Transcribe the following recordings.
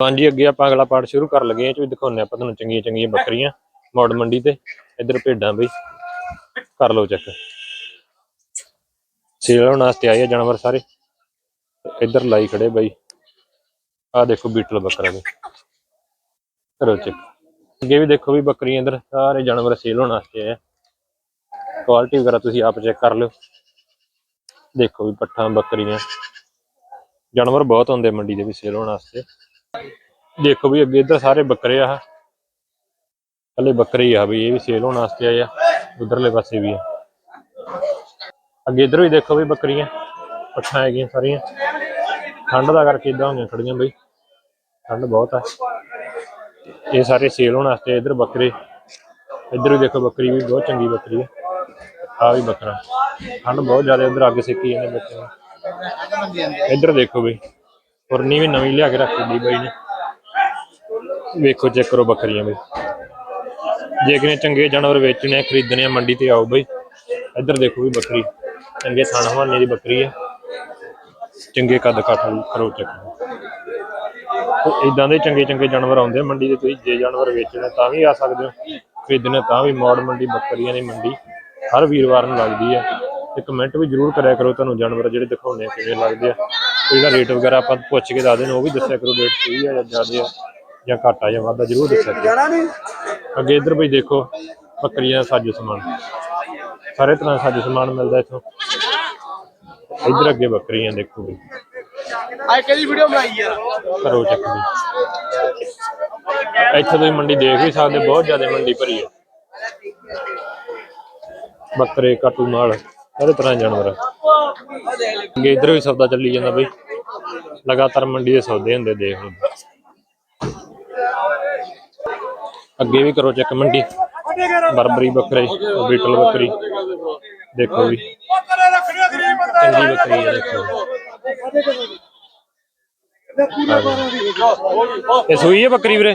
ਹਾਂਜੀ, ਅੱਗੇ ਆਪਾਂ ਅਗਲਾ ਪਾਰਟ ਸ਼ੁਰੂ ਕਰ ਲੱਗੇ ਹਾਂ, ਇਹ ਚ ਵੀ ਦਿਖਾਉਂਦੇ ਆਪਾਂ ਤੁਹਾਨੂੰ ਚੰਗੀਆਂ ਚੰਗੀਆਂ ਬੱਕਰੀਆਂ, ਮੌੜ ਮੰਡੀ ਤੇ, ਇੱਧਰ ਭੇਡਾਂ ਬਈ। ਕਰ ਲਓ ਚੈੱਕ ਸੇਲ ਹੋਣ ਵਾਸਤੇ ਆਏ ਆ ਜਾਨਵਰ ਸਾਰੇ। ਇੱਧਰ ਲਾਈ ਖੜੇ ਬਈ। ਆਹ ਦੇਖੋ ਬੀਟਲ ਬੱਕਰਾ ਦੇ ਕਰੋ ਚੈੱਕ ਅੱਗੇ ਵੀ ਦੇਖੋ ਵੀ ਬੱਕਰੀਆਂ ਇੱਧਰ, ਸਾਰੇ ਜਾਨਵਰ ਸੇਲ ਹੋਣ ਵਾਸਤੇ ਆਏ ਆ। ਕੁਆਲਿਟੀ ਵਗੈਰਾ ਤੁਸੀਂ ਆਪ ਚੈੱਕ ਕਰ ਲਿਓ। ਦੇਖੋ ਵੀ ਪੱਠਾਂ, ਬੱਕਰੀਆਂ। ਜਾਨਵਰ ਬਹੁਤ ਹੁੰਦੇ ਮੰਡੀ ਦੇ ਵੀ ਸੇਲ ਹੋਣ ਵਾਸਤੇ। ਦੇਖੋ ਵੀ ਅੱਗੇ ਇੱਧਰ ਸਾਰੇ ਬੱਕਰੇ ਆ। ਹਲੇ ਬੱਕਰੇ ਆ ਵੀ, ਇਹ ਵੀ ਸੇਲ ਹੋਣ ਵਾਸਤੇ ਆਏ ਆ। ਉਧਰਲੇ ਪਾਸੇ ਵੀ ਆ। ਅੱਗੇ ਇੱਧਰ ਵੀ ਦੇਖੋ ਵੀ ਬੱਕਰੀਆਂ, ਪੱਠਾਂ ਹੈਗੀਆਂ ਸਾਰੀਆਂ। ਠੰਡ ਦਾ ਕਰਕੇ ਇਦਾਂ ਹੋਈਆਂ ਖੜੀਆਂ ਬਈ। ਠੰਡ ਬਹੁਤ ਆ। ਇਹ ਸਾਰੇ ਸੇਲ ਹੋਣ ਵਾਸਤੇ ਇਧਰ ਬੱਕਰੇ। ਇੱਧਰ ਵੀ ਦੇਖੋ ਬੱਕਰੀ ਵੀ, ਬਹੁਤ ਚੰਗੀ ਬੱਕਰੀ ਆ। ਆ ਵੀ ਬੱਕਰਾ। ਠੰਡ ਬਹੁਤ ਜ਼ਿਆਦਾ ਇੱਧਰ ਅੱਗ ਸੇਕੀ ਜਾਂਦੇ ਬੱਕਰੇ ਇੱਧਰ ਦੇਖੋ ਬਈ। ਪੁਰਨੀ ਵੀ ਨਵੀਂ ਲਿਆ ਕੇ ਰੱਖ ਦੀ ਬਾਈ ਨੇ। ਵੇਖੋ ਚੈੱਕ ਕਰੋ ਬੱਕਰੀਆਂ ਬਈ ਜੇ ਕਿਨੇ ਚੰਗੇ ਜਾਨਵਰ ਵੇਚਣੇ ਖਰੀਦਣੇ ਆ, ਮੰਡੀ ਤੇ ਆਓ ਬਈ। ਇੱਧਰ ਦੇਖੋ ਵੀ ਬੱਕਰੀ। ਚੰਗੇ ਥਣ ਹਵਾਨੇ ਦੀ ਬੱਕਰੀ ਆ। ਚੰਗੇ ਕੱਦ ਕਾਠ ਕਰੋ ਚੈੱਕ ਇਦਾਂ ਦੇ ਚੰਗੇ ਚੰਗੇ ਜਾਨਵਰ ਆਉਂਦੇ ਆ ਮੰਡੀ ਤੇ ਤੁਸੀਂ ਜੇ ਜਾਨਵਰ ਵੇਚਣੇ ਤਾਂ ਵੀ ਆ ਸਕਦੇ ਹੋ। ਖਰੀਦਣੇ ਤਾਂ ਵੀ ਮੌੜ ਮੰਡੀ, ਬੱਕਰੀਆਂ ਦੀ ਮੰਡੀ। ਹਰ ਵੀਰਵਾਰ ਨੂੰ ਲੱਗਦੀ ਹੈ ਤੇ ਕਮੈਂਟ ਵੀ ਜਰੂਰ ਕਰਿਆ ਕਰੋ, ਤੁਹਾਨੂੰ ਜਾਨਵਰ ਜਿਹੜੇ ਦਿਖਾਉਣੇ ਕਿਵੇਂ ਲੱਗਦੇ ਆ। ਜਿਹੜਾ ਰੇਟ ਵਗੈਰਾ ਆਪਾਂ ਪੁੱਛ ਕੇ ਦੱਸ ਦੇਣ ਉਹ ਵੀ ਦੱਸਿਆ ਕਰੋ ਰੇਟ ਸਹੀ ਆ ਜਾਂ ਜ਼ਿਆਦਾ ਆ ਜਾਂ ਘੱਟ ਆ ਜਾਂ ਵੱਧ ਜਰੂਰ ਦੱਸਿਆ ਕਰੋ। ਅੱਗੇ ਇੱਧਰ ਬਈ ਦੇਖੋ ਬੱਕਰੀਆਂ ਸਾਜੋ ਸਮਾਨ। ਸਾਰੇ ਤਰ੍ਹਾਂ ਦਾ ਸਾਜੋ ਸਮਾਨ ਮਿਲਦਾ ਇੱਥੋਂ। ਇੱਧਰ ਅੱਗੇ ਬੱਕਰੀਆਂ ਦੇਖੋ ਬਈ ਅੱਜ ਕਿਹਦੀ ਵੀਡੀਓ ਬਣਾਈ ਯਾਰ ਕਰੋ ਚੱਕ ਵੀ। ਇੱਥੇ ਤੁਸੀਂ ਮੰਡੀ ਦੇਖ ਵੀ ਸਕਦੇ ਬਹੁਤ ਜ਼ਿਆਦਾ ਮੰਡੀ ਭਰੀ ਹੈ ਬੱਕਰੇ ਕਾਟੂ ਨਾਲ ਸਾਰੇ ਤਰ੍ਹਾਂ ਦੇ ਜਾਨਵਰ ਅੱਗੇ ਇੱਧਰ ਵੀ ਸੌਦਾ ਚੱਲੀ ਜਾਂਦਾ ਬਈ। ਲਗਾਤਾਰ ਮੰਡੀ ਦੇ ਸੌਦੇ ਹੁੰਦੇ ਦੇਖ ਲਓ। ਅੱਗੇ ਵੀ ਕਰੋ ਚੈੱਕ ਮੰਡੀ। ਬਰਬਰੀ ਬੱਕਰੇ, ਬੀਟਲ ਬੱਕਰੀ। ਦੇਖੋ ਵੀ। ਚੰਗੀ ਬੱਕਰੀ ਹੈ ਦੇਖੋ। ਇਹ ਸੂਈ ਹੈ ਬੱਕਰੀ ਵੀਰੇ?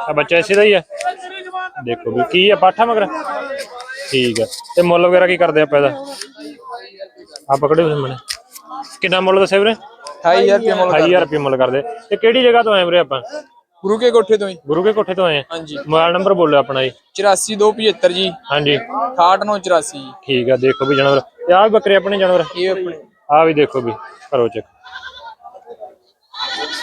ਆ ਬੱਚਾ ਇਸੇ ਦਾ ਹੀ ਹੈ ਦੇਖੋ ਵੀ ਕੀ ਹੈ ਪਾਠਾ ਮਗਰ? ਠੀਕ ਹੈ ਤੇ ਮੁੱਲ ਵਗੈਰਾ ਕੀ ਕਰਦੇ ਆਪਾਂ ਇਹਦਾ? ਆ ਪਕੜਿਓ ਸਾਹਮਣੇ ਕਿੰਨਾ ਮੁੱਲ ਦੱਸਿਆ ਵੀਰੇ? 28000 ਰੁਪਏ ਮੁੱਲ 28000 ਰੁਪਏ ਮੁੱਲ ਕਰਦੇ। ਤੇ ਕਿਹੜੀ ਜਗ੍ਹਾ ਤੋਂ ਆਏ ਵੀਰੇ ਆਪਾਂ? ਗੁਰੂ ਕੇ ਕੋਠੇ ਤੋਂ ਹੀ। ਗੁਰੂ ਕੇ ਕੋਠੇ ਤੋਂ ਆਏ। ਆ ਹਾਂਜੀ। ਮੋਬਾਈਲ ਨੰਬਰ ਬੋਲਿਓ ਆਪਣਾ ਜੀ। 84275 ਜੀ। ਹਾਂਜੀ। 6984 ਜੀ। ਠੀਕ ਆ ਦੇਖੋ ਵੀ ਜਾਨਵਰ। ਤੇ ਆ ਵੀ ਬੱਕਰੇ ਆਪਣੇ ਜਾਨਵਰ? ਇਹ ਆਪਣੇ। ਆ ਵੀ ਦੇਖੋ ਵੀ ਕਰੋ ਚੈੱਕ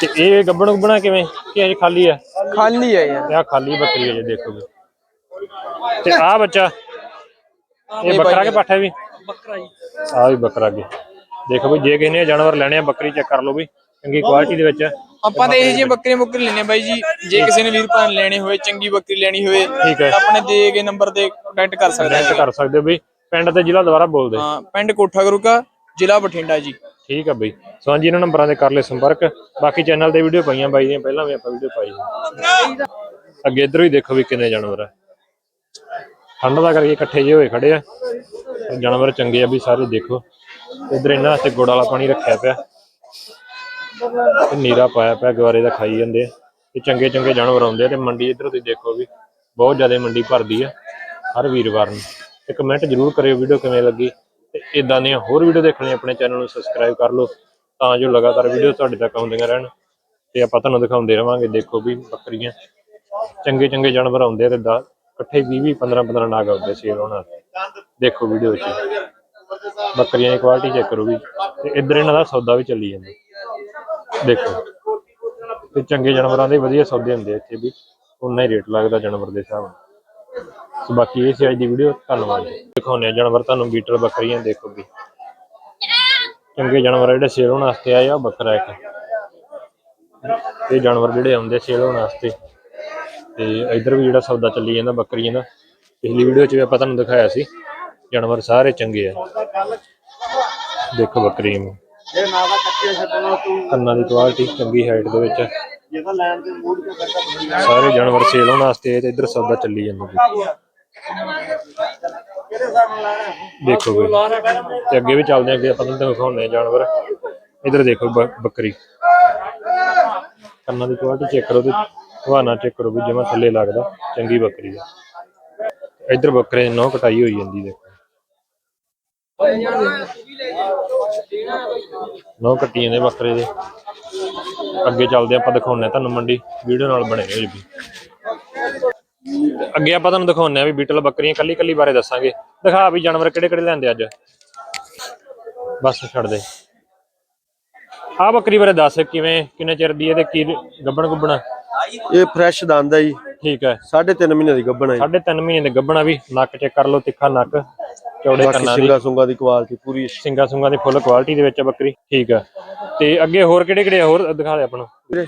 ਤੇ ਇਹ ਗੱਬਣ ਗੁੱਬਣਾ ਕਿਵੇਂ? ਕਿ ਅਜੇ ਖਾਲੀ ਆ? ਖਾਲੀ ਹੈ ਯਾਰ। ਆ ਖਾਲੀ ਬੱਕਰੀ ਹੈ ਜੇ ਦੇਖੋ ਵੀ। ਤੇ ਆ ਬੱਚਾ? ਇਹ ਬੱਕਰਾ ਕੇ ਪਾਠਾ ਵੀ? ਬੱਕਰਾ ਜੀ। ਆ ਵੀ ਬੱਕਰਾ ਅੱਗੇ। ਦੇਖੋ ਵੀ ਜੇ ਕਿਸੇ ਨੇ ਜਾਨਵਰ ਲੈਣੇ ਆ ਬੱਕਰੀ ਚੈੱਕ ਕਰ ਲਓ ਵੀ ਚੰਗੀ ਕੁਆਲਿਟੀ ਦੇ ਵਿੱਚ। ਆਪਾਂ ਤਾਂ ਇਹ ਜਿਹੇ ਬੱਕਰੇ ਮੁੱਕਰੇ ਲੈਣੇ ਬਾਈ ਜੀ। ਜੇ ਕਿਸੇ ਨੇ ਵੀਰ ਨੇ ਲੈਣੇ ਹੋਏ ਚੰਗੀ ਬੱਕਰੀ ਲੈਣੀ ਹੋਵੇ ਤਾਂ ਆਪਣੇ ਦੇ ਗਏ ਨੰਬਰ ਤੇ ਕੰਟੈਕਟ ਕਰ ਸਕਦਾ ਹੈ। ਕਰ ਸਕਦੇ ਹੋ ਵੀ ਪਿੰਡ ਤੇ ਜ਼ਿਲ੍ਹਾ ਦੁਬਾਰਾ ਬੋਲ ਦੇ ਹਾਂ ਪਿੰਡ ਕੋਠਾ ਗੁਰੂ ਕਾ ਜ਼ਿਲ੍ਹਾ ਬਠਿੰਡਾ ਜੀ। ਠੀਕ ਆ ਬਈ। ਸੋ ਹਾਂਜੀ ਇਹਨਾਂ ਨੰਬਰਾਂ ਤੇ ਕਰ ਲਿਓ ਸੰਪਰਕ। ਬਾਕੀ ਚੈਨਲ ਤੇ ਵੀਡੀਓ ਪਾਈਆਂ ਬਾਈ ਦੀਆਂ ਪਹਿਲਾਂ ਵੀ ਆਪਾਂ ਵੀਡੀਓ ਪਾਈ ਅੱਗੇ ਇਧਰੋਂ ਹੀ ਦੇਖੋ ਵੀ ਕਿੰਨੇ ਜਾਨਵਰ ਆ। ਠੰਡ ਦਾ ਕਰਕੇ ਇਕੱਠੇ ਜਿਹੇ ਹੋਏ ਖੜੇ ਆ। ਜਾਨਵਰ ਚੰਗੇ ਆ ਵੀ ਸਾਰੇ ਦੇਖੋ। ਇਧਰ ਇਹਨਾਂ ਵਾਸਤੇ ਗੁੜ ਵਾਲਾ ਪਾਣੀ ਰੱਖਿਆ ਪਿਆ। ਤੇ ਨੀਰਾ ਪਾਇਆ ਪਿਆ, ਗਵਾਰੇ ਦਾ ਖਾਈ ਜਾਂਦੇ ਤੇ ਚੰਗੇ ਚੰਗੇ ਜਾਨਵਰ ਆਉਂਦੇ ਤੇ ਮੰਡੀ ਇਧਰ ਤੁਸੀਂ ਦੇਖੋ ਵੀ ਬਹੁਤ ਜ਼ਿਆਦਾ ਮੰਡੀ ਭਰਦੀ ਆ ਹਰ ਵੀਰਵਾਰ ਨੂੰ। ਤੇ ਕਮੈਂਟ ਜਰੂਰ ਕਰਿਓ ਵੀਡੀਓ ਕਿਵੇਂ ਲੱਗੀ। ਤੇ ਇਦਾਂ ਦੀਆਂ ਹੋਰ ਵੀਡੀਓ ਦੇਖਣ ਲਈ ਆਪਣੇ ਚੈਨਲ ਨੂੰ ਸਬਸਕ੍ਰਾਈਬ ਕਰ ਲਓ ਤਾਂ ਜੋ ਲਗਾਤਾਰ ਵੀਡੀਓ ਤੁਹਾਡੇ ਤੱਕ ਆਉਂਦੀਆਂ ਰਹਿਣ। ਤੇ ਆਪਾਂ ਤੁਹਾਨੂੰ ਦਿਖਾਉਂਦੇ ਰਵਾਂਗੇ ਦੇਖੋ ਵੀ ਬੱਕਰੀਆਂ। ਚੰਗੇ ਚੰਗੇ ਜਾਨਵਰ ਆਉਂਦੇ ਆ ਤੇ ਦਾ ਇਕੱਠੇ 20 20 15 15 ਨਾਗ ਆਉਂਦੇ ਸੀ ਉਹਨਾਂ ਦੇਖੋ ਵੀਡੀਓ 'ਚ ਬੱਕਰੀਆਂ ਦੀ ਕੁਆਲਿਟੀ ਚੈੱਕ ਕਰੋ ਵੀ। ਤੇ ਇੱਧਰ ਇਹਨਾਂ ਦਾ ਸੌਦਾ ਵੀ ਚੱਲੀ ਜਾਂਦਾ। ਦੇਖੋ। ਤੇ ਚੰਗੇ ਜਾਨਵਰਾਂ ਦੇ ਵਧੀਆ ਸੌਦੇ ਹੁੰਦੇ ਇੱਥੇ ਵੀ। ਉਨਾ ਹੀ ਰੇਟ ਲੱਗਦਾ ਜਾਨਵਰ ਦੇ ਹਿਸਾਬ ਨਾਲ। ਸੋ ਬਾਕੀ ਇਹ ਸੀ ਅੱਜ ਦੀ ਵੀਡੀਓ ਧੰਨਵਾਦ। ਦਿਖਾਉਂਦੇ ਆ ਜਾਨਵਰ ਤੁਹਾਨੂੰ ਬੀਟਲ ਬੱਕਰੀਆਂ ਦੇਖੋ ਵੀ। ਚੰਗੇ ਜਾਨਵਰ ਜਿਹੜੇ ਸੇਲ ਹੋਣ ਵਾਸਤੇ ਆਏ ਆ ਬੱਕਰਾ ਇੱਕ। ਇਹ ਜਾਨਵਰ ਜਿਹੜੇ ਆਉਂਦੇ ਸੇਲ ਹੋਣ ਵਾਸਤੇ। ਤੇ ਇਧਰ ਵੀ ਜਿਹੜਾ ਸੌਦਾ ਚੱਲੀ ਜਾਂਦਾ ਬੱਕਰੀਆਂ ਦਾ ਪਿਛਲੀ ਵੀਡੀਓ 'ਚ ਵੀ ਆਪਾਂ ਤੁਹਾਨੂੰ ਦਿਖਾਇਆ ਸੀ ਜਾਨਵਰ ਸਾਰੇ ਚੰਗੇ ਆ। ਦੇਖੋ ਬੱਕਰੀ ਨੂੰ। ਜੇ ਨਾ ਦਾ ਕੱਚੇ ਛੱਡਣਾ ਤੂੰ ਕੰਨਾਂ ਦੀ ਕੁਆਲਿਟੀ ਚੰਗੀ ਹਾਈਟ ਦੇ ਵਿੱਚ। ਜੇ ਤਾਂ ਲੈਣ ਦੇ ਮੂਡ ਤੇ ਬੈਠਾ ਸਾਰੇ ਜਾਨਵਰ ਸੇਲ ਹੋਣ ਵਾਸਤੇ ਤੇ ਇਧਰ ਸੌਦਾ ਚੱਲੀ ਜਾਂਦਾ। ਦੇਖੋ ਵੀ ਤੇ ਅੱਗੇ ਵੀ ਚੱਲਦੇ ਅੱਗੇ ਆਪਾਂ ਤੁਹਾਨੂੰ ਦਿਖਾਉਂਦੇ ਆ ਜਾਨਵਰ। ਇਧਰ ਦੇਖੋ ਬੱਕਰੀ। ਕੰਨਾਂ ਦੀ ਕੁਆਲਿਟੀ ਚੈੱਕ ਕਰੋ ਤੇ ਹਵਾਨਾ ਚੈੱਕ ਕਰੋ ਵੀ ਜਮਾ ਥੱਲੇ ਲੱਗਦਾ, ਚੰਗੀ ਬੱਕਰੀ ਆ। ਇੱਧਰ ਬੱਕਰੇ ਦੀ ਨਹੁੰ ਕਟਾਈ ਹੋਈ ਜਾਂਦੀ ਦੇਖੋ। ਨਹੁੰ ਕੱਟੀ ਜਾਂਦੇ ਬੱਕਰੇ ਦੇ। ਅੱਗੇ ਚੱਲਦੇ ਆਪਾਂ ਦਿਖਾਉਣੇ ਤੁਹਾਨੂੰ ਮੰਡੀ, ਵੀਡੀਓ ਨਾਲ ਬਣੇ ਰਹੋ ਜੀ। ਅੱਗੇ ਆਪਾਂ ਤੁਹਾਨੂੰ ਦਿਖਾਉਂਦੇ ਆ ਵੀ ਬੀਟਲ ਬੱਕਰੀਆਂ ਕੱਲੀ ਕੱਲੀ ਬਾਰੇ ਦੱਸਾਂਗੇ। ਦਿਖਾ ਵੀ ਜਾਨਵਰ ਕਿਹੜੇ ਕਿਹੜੇ ਲੈਂਦੇ ਅੱਜ। ਬਸ ਛੱਡ ਦੇ ਆ ਬੱਕਰੀ ਬਾਰੇ ਦੱਸ ਕਿਵੇਂ, ਕਿੰਨੇ ਚਿਰ ਦੀ ਹੈ ਤੇ ਕੀ ਗੱਬਣ ਗੁੱਬਣ ਇਹ ਫਰੈਸ਼ ਦੰਦ ਹੈ ਜੀ। ਠੀਕ ਹੈ। ਸਾਢੇ ਤਿੰਨ ਮਹੀਨੇ ਦੀ ਗੱਭਣ ਹੈ ਜੀ। ਸਾਢੇ ਤਿੰਨ ਮਹੀਨੇ ਦੇ ਗੱਬਣਾ ਵੀ ਨੱਕ ਚੈੱਕ ਕਰ ਲਓ ਤਿੱਖਾ ਨੱਕ ਚੌੜੇ ਕੰਨਾਂ ਦੀ। ਸਿੰਗਾ ਸੁੰਗਾ ਦੀ ਕੁਆਲਿਟੀ ਪੂਰੀ ਸਿੰਗਾ ਸੁੰਗਾ ਦੀ ਫੁੱਲ ਕੁਆਲਿਟੀ ਦੇ ਵਿੱਚ ਬੱਕਰੀ। ਠੀਕ ਆ ਤੇ ਅੱਗੇ ਹੋਰ ਕਿਹੜੇ ਕਿਹੜੇ? ਹੋਰ ਦਿਖਾ ਦੇ ਆਪਾਂ ਨੂੰ ਵੀਰੇ।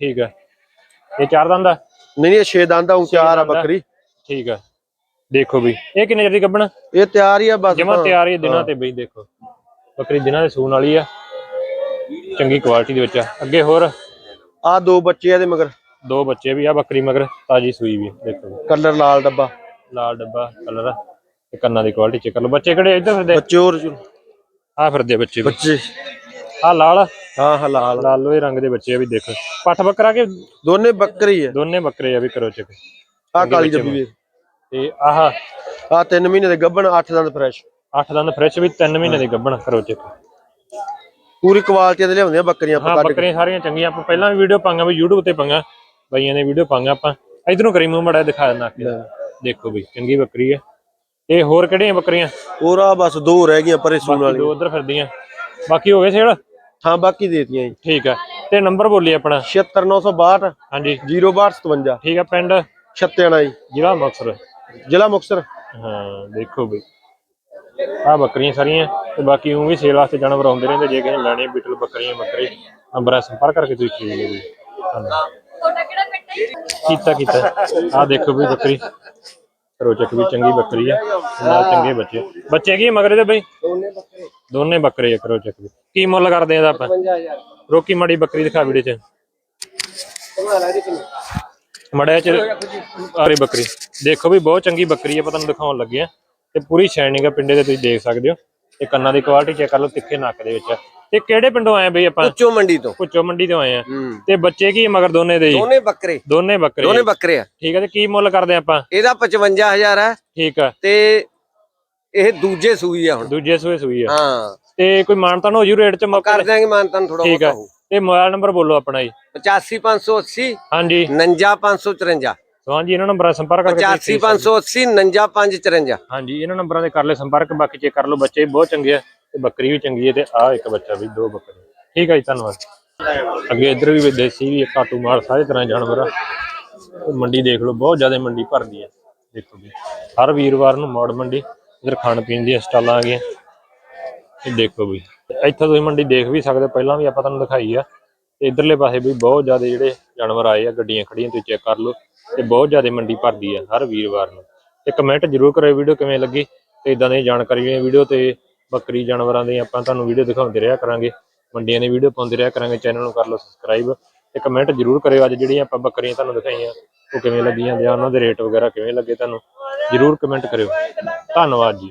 ਠੀਕ ਆ ਇਹ ਚਾਰ ਦੰਦ ਆ? ਨਹੀਂ ਨਹੀਂ ਇਹ ਛੇ ਦੰਦ ਆ ਊਂ ਤਿਆਰ ਆ। ਬੱਕਰੀ। ਠੀਕ ਆ ਦੇਖੋ ਵੀ ਇਹ ਕਿੰਨੇ ਚਿਰ ਦੀ ਗੱਬਣ ਇਹ ਤਿਆਰ ਹੀ ਆ ਬਸ। ਤਾਂ। ਤਿਆਰ ਹੀ ਦਿਨਾਂ ਤੇ ਬਈ ਦੇਖੋ। ਬੱਕਰੀ ਦਿਨਾਂ ਦੇ ਸੂਣ ਵਾਲੀ ਆ। ਚੰਗੀ ਕੁਆਲਿਟੀ ਦੇ ਵਿੱਚ ਆ। ਅੱਗੇ ਹੋਰ? ਆ ਦੋ ਬੱਚੇ ਆ ਇਹਦੇ ਮਗਰ। ਦੋ ਬੱਚੇ ਵੀ ਆ ਬੱਕਰੀ ਮਗਰ ਤਾਜੀ ਸੂਈ ਵੀ ਦੇਖੋ। ਜੀ। ਕਲਰ ਲਾਲ ਡੱਬਾ। ਲਾਲ ਡੱਬਾ ਕਲਰ ਤੇ ਕੰਨਾਂ ਦੀ ਕੁਆਲਿਟੀ ਚੈੱਕ ਕਰ ਲਓ। ਬੱਚੇ ਕਿਹੜੇ ਇੱਧਰ ਫਿਰਦੇ? ਬੱਚੇ ਹੋਰ ਜੀ। ਆ ਫਿਰਦੇ ਬੱਚੇ ਵੀ। ਬੱਚੇ। ਆ ਲਾਲ ਹਾਂ ਹਾਂ ਲਾਲ। ਲਾਲ ਲੋਹੇ ਰੰਗ ਦੇ ਬੱਚੇ ਆ ਵੀ ਦੇਖੋ। ਪੱਠ ਬੱਕਰਾ ਕੇ ਦੋਨੇ ਬੱਕਰੀ ਆ। ਦੋਨੇ ਬੱਕਰੇ ਆ ਵੀ ਕਰੋ ਚੈੱਕ ਆ ਕਾਲੀ ਡੱਬੀ ਵੇਖ ਤੇ ਆਹ ਆ ਤਿੰਨ ਮਹੀਨੇ ਦੇ ਗੱਭਣ ਅੱਠ ਦੰਦ ਫਰੈਸ਼ ਅੱਠ ਦੰਦ ਫ੍ਰੈਸ਼ ਵੀ 3 ਮਹੀਨੇ ਦੀ ਗੱਭਣ ਕਰੋ ਚੈੱਕ ਪੂਰੀ ਕੁਆਲਿਟੀ ਦੇ ਲਿਆਉਂਦੇ ਆ ਬੱਕਰੀਆਂ ਹਾਂ ਆਪਾਂ ਕੱਢ ਕੇ। ਬੱਕਰੀਆਂ ਸਾਰੀਆਂ ਚੰਗੀਆਂ। ਆਪਾਂ ਪਹਿਲਾਂ ਵੀ ਵੀਡੀਓ ਪਾਂਗਾ ਵੀ YouTube ਤੇ ਪਾਂਗਾ। ਬਾਈਆਂ ਨੇ ਵੀਡੀਓ ਪਾਂਗਾ ਆਪਾਂ। ਇਧਰੋਂ ਕਰੀ ਮੂੰਹ ਮੜਾ ਦਿਖਾ ਦਿੰਦਾ ਦੇਖੋ ਬਈ ਚੰਗੀ ਬੱਕਰੀ ਹੈ ਇਹ ਹੋਰ ਕਿਹੜੀਆਂ ਬੱਕਰੀਆਂ? ਹੋਰ ਆ ਬਸ ਦੋ ਰਹਿ ਗਈਆਂ ਪਰੇ ਸੂਣ ਵਾਲੀਆਂ। ਦੋ ਉਧਰ ਫਿਰਦੀਆਂ। ਬਾਕੀ ਹੋ ਗਏ ਸੇੜ ਹਾਂ ਬਾਕੀ ਦੇਤੀਆਂ ਜੀ। ਠੀਕ ਹੈ ਤੇ ਨੰਬਰ ਬੋਲੀ ਆਪਣਾ? 76962 ਹਾਂਜੀ। ਠੀਕ 0257 ਹੈ ਪਿੰਡ? ਛੱਤਿਆਣਾ ਜੀ। ਜ਼ਿਲ੍ਹਾ ਮੁਕਤਸਰ। ਜ਼ਿਲ੍ਹਾ ਮੁਕਤਸਰ। ਹਾਂ ਦੇਖੋ ਬਈ। ਆ ਬੱਕਰੀਆਂ ਸਾਰੀਆਂ ਤੇ ਬਾਕੀ ਉਹ ਵੀ ਸੇਲ ਵਾਸਤੇ ਜਾਨਵਰ ਆਉਂਦੇ ਰਹਿੰਦੇ ਜੇ ਕਿਸੇ ਨੇ ਲੈਣੇ ਬਿਟਲ ਬੱਕਰੀਆਂ ਬੱਕਰੇ ਨੰਬਰ ਸੰਪਰਕ ਕਰਕੇ ਤੁਸੀਂ ਖਰੀਦ ਲਿਓ ਜੀ। ਕੀਤਾ ਕੀਤਾ। ਆ ਦੇਖੋ ਵੀ ਬੱਕਰੀ। ਰੋਚਕ ਵੀ ਚੰਗੀ ਬੱਕਰੀ ਆ ਨਾਲ ਚੰਗੇ ਬੱਚੇ। ਬੱਚੇ ਕੀ ਮਗਰੇ ਦੇ ਬਈ? ਦੋਨੇ ਬੱਕਰੇ। ਆ ਕਰੋਚਕ ਵੀ ਕੀ ਮੁੱਲ ਕਰਦੇ ਆ ਆਪਾਂ? 55000 ਰੋਕੀ ਮਾੜੀ ਬੱਕਰੀ ਦਿਖਾ ਵੀਡੀਓ ਚ। ਮੜਿਆ ਚ ਆਰੀ ਬੱਕਰੀ। ਦੇਖੋ ਵੀ ਬਹੁਤ ਚੰਗੀ ਬੱਕਰੀ ਆ ਪਤਾ ਨੂੰ ਦਿਖਾਉਣ ਲੱਗੇ ਆ। ਤੇ ਪੂਰੀ ਸ਼ਾਈਨਿੰਗ ਆ ਪਿੰਡੇ ਦੇ ਤੁਸੀਂ ਦੇਖ ਸਕਦੇ ਹੋ। ਤੇ ਕੰਨਾਂ ਦੀ ਕੁਆਲਿਟੀ ਚੈੱਕ ਕਰ ਲਓ ਤਿੱਖੇ ਨੱਕ ਦੇ ਵਿੱਚ ਤੇ ਕਿਹੜੇ ਪਿੰਡੋਂ ਆਏ ਬਈ ਆਪਾਂ? ਉੱਚੋ ਮੰਡੀ ਤੋਂ। ਪੁੱਚੋ ਮੰਡੀ ਤੋਂ ਆਏ ਆ। ਹੂੰ। ਤੇ ਬੱਚੇ ਕੀ ਮਗਰ ਦੋਨੇ ਦੇ ਦੋਨੇ ਬੱਕਰੇ। ਦੋਨੇ ਬੱਕਰੇ। ਦੋਨੇ ਬੱਕਰੇ ਆ। ਠੀਕ ਹੈ ਤੇ ਕੀ ਮੁੱਲ ਕਰਦੇ ਆਪਾਂ? ਇਹਦਾ 55000 ਹੈ ਠੀਕ ਆ। ਤੇ ਇਹ ਦੂਜੇ ਸੂਈ ਆ ਹੁਣ। ਦੂਜੇ ਸੂਏ ਸੂਈ ਆ। ਹਾਂ। ਤੇ ਕੋਈ ਮਾਨਤਾ ਹੋ ਜੂ ਰੇਟ ਚ ਮੌਕੇ ਕਰ? ਦਿਆਂਗੇ ਮਾਨਤਨ ਥੋੜਾ ਠੀਕ ਆ। ਤੇ ਮੋਬਾਈਲ ਨੰਬਰ ਬੋਲੋ ਆਪਣਾ ਜੀ। 85580 ਹਾਂਜੀ। 59554 ਸੋ ਹਾਂਜੀ ਇਹਨਾਂ ਨੰਬਰਾਂ ਦਾ ਸੰਪਰਕ ਕਰਕੇ ਤੁਸੀਂ ਖਰੀਦ ਸਕਦੇ ਹੋ। 85580 59554 ਹਾਂਜੀ ਇਹਨਾਂ ਨੰਬਰਾਂ ਦੇ ਕਰ ਲੈ ਸੰਪਰਕ ਬਾਕੀ ਚੈੱਕ ਕਰ ਲਓ ਬੱਚੇ ਬਹੁਤ ਚੰਗੇ ਆ ਤੇ ਬੱਕਰੀ ਵੀ ਚੰਗੀ ਹੈ ਤੇ ਆਹ ਇੱਕ ਬੱਚਾ ਵੀ ਦੋ ਬੱਕਰੇ ਠੀਕ ਹੈ ਜੀ ਧੰਨਵਾਦ। ਅੱਗੇ ਇੱਧਰ ਵੀ ਦੇਸੀ ਵੀ ਕਾਟੂ ਮਾਰ ਸਾਰੇ ਤਰ੍ਹਾਂ ਜਾਨਵਰ ਆ। ਤੇ ਮੰਡੀ ਦੇਖ ਲਓ ਬਹੁਤ ਜ਼ਿਆਦਾ ਮੰਡੀ ਭਰਦੀ ਆ। ਦੇਖੋ ਵੀ ਹਰ ਵੀਰਵਾਰ ਨੂੰ ਮੌੜ ਮੰਡੀ ਇੱਧਰ ਖਾਣ ਪੀਣ ਦੀਆਂ ਸਟਾਲਾਂ ਆ ਗਈਆਂ। ਇਹ ਦੇਖੋ ਵੀ ਤੇ ਇੱਥੋਂ ਤੁਸੀਂ ਮੰਡੀ ਦੇਖ ਵੀ ਸਕਦੇ ਹੋ, ਪਹਿਲਾਂ ਵੀ ਆਪਾਂ ਤੁਹਾਨੂੰ ਦਿਖਾਈ ਆ। ਤੇ ਇਧਰਲੇ ਪਾਸੇ ਵੀ ਬਹੁਤ ਜ਼ਿਆਦਾ ਜਿਹੜੇ ਜਾਨਵਰ ਆਏ ਆ ਗੱਡੀਆਂ ਖੜੀਆਂ ਤੁਸੀਂ ਚੈੱਕ ਕਰ ਲਓ। ਤੇ ਬਹੁਤ ਜ਼ਿਆਦਾ ਮੰਡੀ ਭਰਦੀ ਆ ਹਰ ਵੀਰਵਾਰ ਨੂੰ। ਤੇ ਕਮੈਂਟ ਜ਼ਰੂਰ ਕਰਿਓ ਵੀਡੀਓ ਕਿਵੇਂ ਲੱਗੀ ਤੇ ਇਦਾਂ ਦੀਆਂ ਜਾਣਕਾਰੀਆਂ ਵੀਡੀਓ ਤੇ ਬੱਕਰੀ ਜਾਨਵਰਾਂ ਦੀ ਆਪਾਂ ਤੁਹਾਨੂੰ ਵੀਡੀਓ ਦਿਖਾਉਂਦੇ ਰਿਹਾ ਕਰਾਂਗੇ। ਮੰਡੀਆਂ ਦੀ ਵੀਡੀਓ ਪਾਉਂਦੇ ਰਿਹਾ ਕਰਾਂਗੇ। ਚੈਨਲ ਨੂੰ ਕਰ ਲਓ ਸਬਸਕ੍ਰਾਈਬ ਤੇ ਕਮੈਂਟ ਜ਼ਰੂਰ ਕਰਿਓ ਅੱਜ ਜਿਹੜੀਆਂ ਆਪਾਂ ਬੱਕਰੀਆਂ ਤੁਹਾਨੂੰ ਦਿਖਾਈਆਂ, ਉਹ ਕਿਵੇਂ ਲੱਗੀਆਂ ਜਾਂ ਉਹਨਾਂ ਦੇ ਰੇਟ ਵਗੈਰਾ ਕਿਵੇਂ ਲੱਗੇ ਤੁਹਾਨੂੰ ਜ਼ਰੂਰ ਕਮੈਂਟ ਕਰਿਓ। ਧੰਨਵਾਦ ਜੀ।